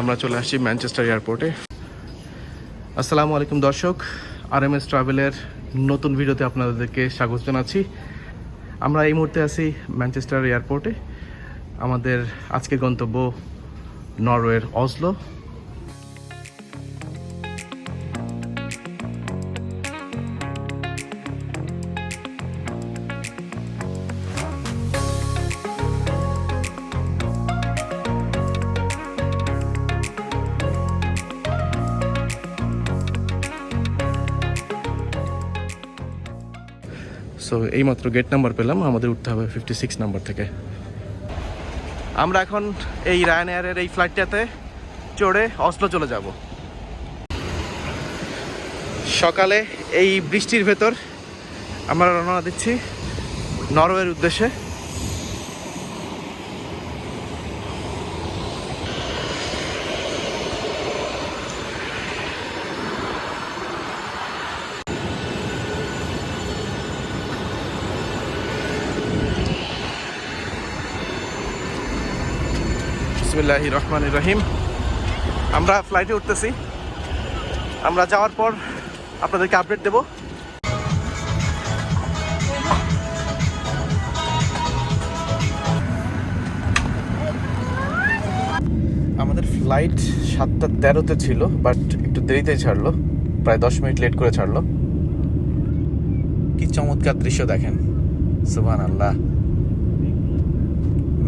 আমরা চলে আসছি ম্যানচেস্টার এয়ারপোর্টে আসসালামু আলাইকুম দর্শক আর এম এস ট্রাভেলের নতুন ভিডিওতে আপনাদেরকে স্বাগত জানাচ্ছি। আমরা এই মুহূর্তে আছি ম্যানচেস্টার এয়ারপোর্টে আমাদের আজকের গন্তব্য নরওয়ের অসলো সো এইমাত্র গেট নাম্বার পেলাম, আমাদের উঠতে হবে ফিফটি সিক্স নাম্বার থেকে। আমরা এখন এই রায়ন এয়ারের এই ফ্লাইটটাতে চড়ে অসলো চলে যাব। সকালে এই বৃষ্টির ভেতর আমরা রওনা দিচ্ছি নরওয়ের উদ্দেশ্যে। বিসমিল্লাহ রহমান রহিম। আমরা ফ্লাইটে উঠতেছি। আমরা যাওয়ার পর আপনাদেরকে আপডেট দেব। আমাদের ফ্লাইট সাতটা তেরোতে ছিল বাট একটু দেরিতে ছাড়লো। প্রায় দশ মিনিট লেট করে ছাড়লো। কি চমৎকার দৃশ্য দেখেন। সুবহান আল্লাহ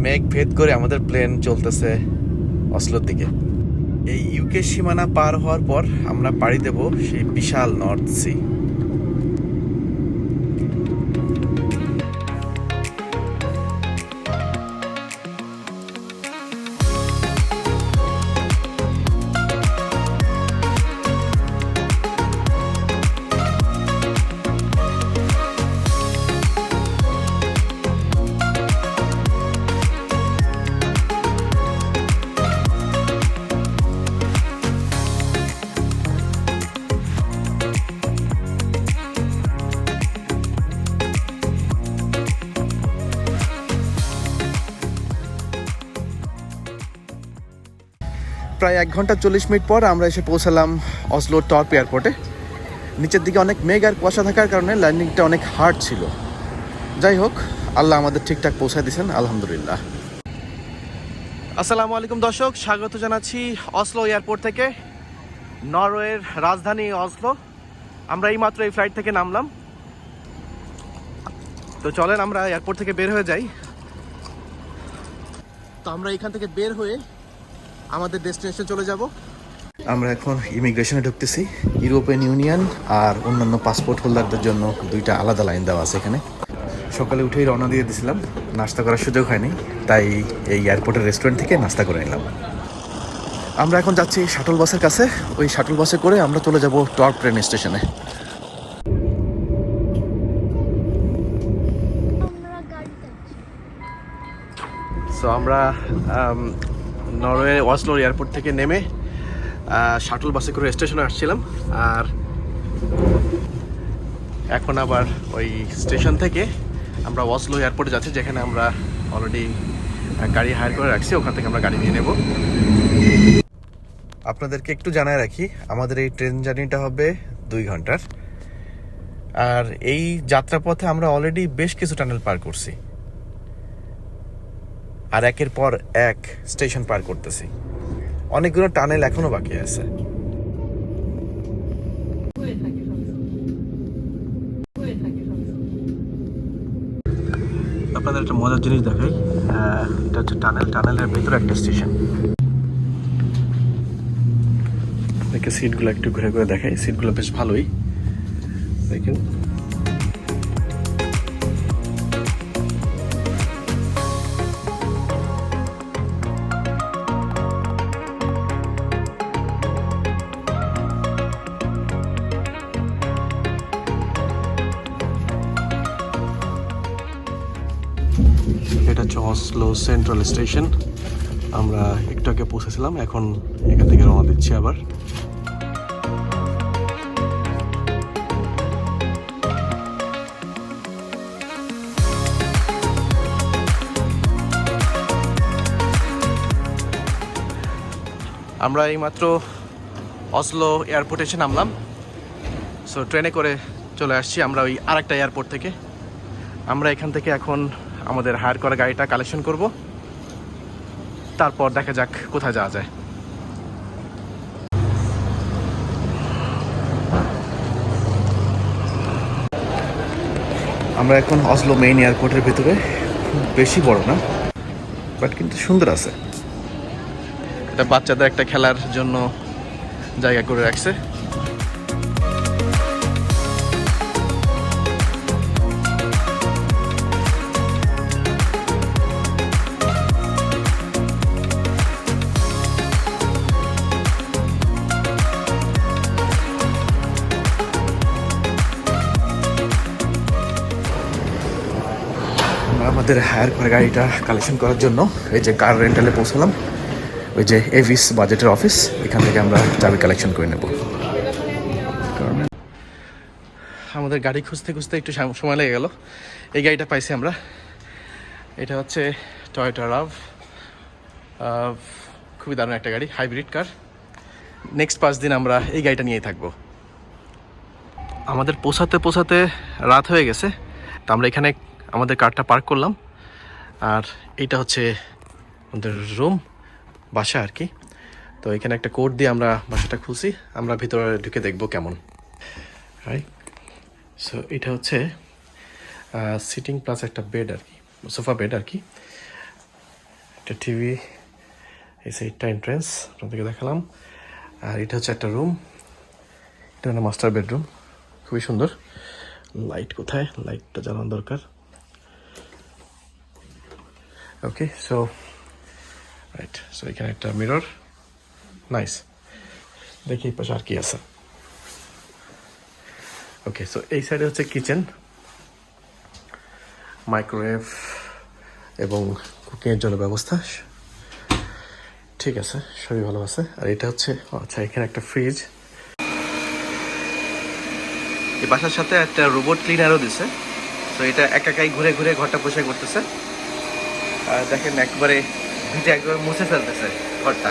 মেঘ ভেদ করে আমাদের প্লেন চলতেছে অসলোর দিকে। এই ইউকে সীমানা পার হওয়ার পর আমরা পাড়ি দেব সেই বিশাল নর্থ সি। প্রায় এক ঘণ্টা চল্লিশ মিনিট পর আমরা এসে পৌঁছালাম অসলো টপ এয়ারপোর্টে। নিচের দিকে অনেক মেঘ আর কুয়াশা থাকার কারণে ল্যান্ডিংটা অনেক হার্ড ছিল। যাই হোক আল্লাহ আমাদের ঠিকঠাক পৌঁছায় দিয়েছেন আলহামদুলিল্লাহ। আসসালামু আলাইকুম দর্শক স্বাগত জানাচ্ছি অসলো এয়ারপোর্ট থেকে নরওয়ের রাজধানী অসলো। আমরা এই মাত্র এই ফ্লাইট থেকে নামলাম। তো চলেন আমরা এয়ারপোর্ট থেকে বের হয়ে যাই। তো আমরা এখান থেকে বের হয়ে আমাদের ডেস্টিনেশন চলে যাব। আমরা এখন ইমিগ্রেশনে ঢুকতেছি। ইউরোপিয়ান ইউনিয়ন আর অন্যান্য পাসপোর্ট হোল্ডারদের জন্য দুইটা আলাদা লাইন দেওয়া আছে এখানে। সকালে উঠেই রওনা দিয়ে দিছিলাম। নাস্তা করার সুযোগ হয়নি তাই এই এয়ারপোর্টের রেস্টুরেন্ট থেকে নাস্তা করে নিলাম। আমরা এখন যাচ্ছি শাটল বাসের কাছে। ওই শাটল বাসে করে আমরা চলে যাব টর্প ট্রেন স্টেশনে। আমরা সো আমরা আম, নরওয়ে ওয়াসলোর এয়ারপোর্ট থেকে নেমে শাটল বাসে করে স্টেশনে আসছিলাম। আর এখন আবার ওই স্টেশন থেকে আমরা ওয়াসলো এয়ারপোর্টে যাচ্ছি, যেখানে আমরা অলরেডি গাড়ি হায়ার করে রাখছি। ওখান থেকে আমরা গাড়ি নিয়ে নেব। আপনাদেরকে একটু জানায় রাখি, আমাদের এই ট্রেন জার্নিটা হবে দুই ঘণ্টার। আর এই যাত্রাপথে আমরা অলরেডি বেশ কিছু টানেল পার করছি। আর একের পর এক স্টেশন পার করতেছি। অনেকগুলো টানেল এখনও বাকি আছে। আপনাদের একটা মজার জিনিস দেখাই। আহ, এটা হচ্ছে টানেল। টানেলের ভেতরে একটা স্টেশন। দেখে সিটগুলো একটু ঘুরে ঘুরে দেখাই। সিটগুলো বেশ ভালোই। দেখেন। হচ্ছে অসলো সেন্ট্রাল স্টেশন আমরা একটু আগে পৌঁছেছিলাম, এখন এখান থেকে রওনা দিচ্ছি আবার। আমরা এইমাত্র অসলো এয়ারপোর্টে এসে নামলাম। সো ট্রেনে করে চলে আসছি, আমরা ওই আরেকটা এয়ারপোর্ট থেকে। আমরা এখান থেকে এখন আমাদের হায়ার করা গাড়িটা কালেকশন করব। তারপর দেখা যাক কোথায় যাওয়া যায়। আমরা এখন অসলো মেইন এয়ারপোর্টের ভিতরে। খুব বেশি বড় না বাট কিন্তু সুন্দর আছে। এটা বাচ্চাদের একটা খেলার জন্য জায়গা করে রাখছে। আমাদের হায়ার করা গাড়িটা কালেকশন করার জন্য। এই যে কার রেন্টালে পৌঁছালাম। ওই যে এভিস বাজেটের অফিস এখান থেকে আমরা চাবি কালেকশন করে নেব। আমাদের গাড়ি খুঁজতে খুঁজতে একটু সময় লেগে গেল। এই গাড়িটা পাইছি আমরা। এটা হচ্ছে টয়োটা রাভ খুবই দারুণ একটা গাড়ি হাইব্রিড কার নেক্সট পাঁচ দিন আমরা এই গাড়িটা নিয়েই থাকব। আমাদের পোষাতে পোষাতে রাত হয়ে গেছে। তো আমরা এখানে আমাদের কারটা পার্ক করলাম। আর এইটা হচ্ছে আমাদের রুম বাসা আর কি। তো এখানে একটা কোড দিয়ে আমরা বাসাটা খুলছি, আমরা ভিতরে ঢুকে দেখব কেমন। রাইট সো এটা হচ্ছে সিটিং প্লাস একটা বেড আর কি সোফা বেড আর কি। একটা টিভি এই সাইডটা এন্ট্রেন্স আপনাদেরকে দেখালাম। আর এটা হচ্ছে একটা রুম এটা মাস্টার বেডরুম খুবই সুন্দর। লাইট কোথায়? লাইটটা জ্বালানো দরকার। ওকে সো রাইট সো এখানে একটা মিরর নাইস দেখি এই পাশে আর কি আছে। ওকে সো এই সাইডে হচ্ছে কিচেন মাইক্রোওয়েভ এবং কুকিংয়ের জন্য ব্যবস্থা। ঠিক আছে, সবই ভালো আছে। আর এটা হচ্ছে আচ্ছা এখানে একটা ফ্রিজ এই বাসার সাথে একটা রোবট ক্লিনারও দিছে। তো এটা একা একাই ঘুরে ঘুরে ঘরটা পরিষ্কার করতেছে। দেখেন, একবারে ভিটে একবার মুছে ফেলতেছে ঘরটা।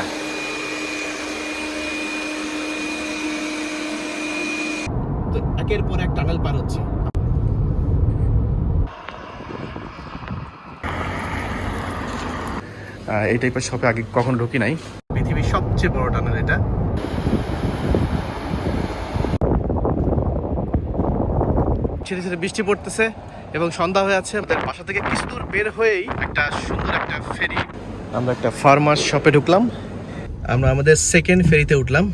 তো একের পর এক টানেল পার হচ্ছে। এই টাইপের শপে আগে কখনো ঢুকি নাই। পৃথিবীর সবচেয়ে বড় টানেল এটা। ছেড়ে ছেড়ে বৃষ্টি পড়তেছে। এবং সন্ধ্যা হয়ে আছে। আমাদের বাসা থেকে কিছু দূর বের হয়েই একটা সুন্দর একটা ফেরি। আমরা একটা ফার্মার শপে ঢুকলাম। আমরা আমাদের সেকেন্ড ফেরিতে উঠলাম।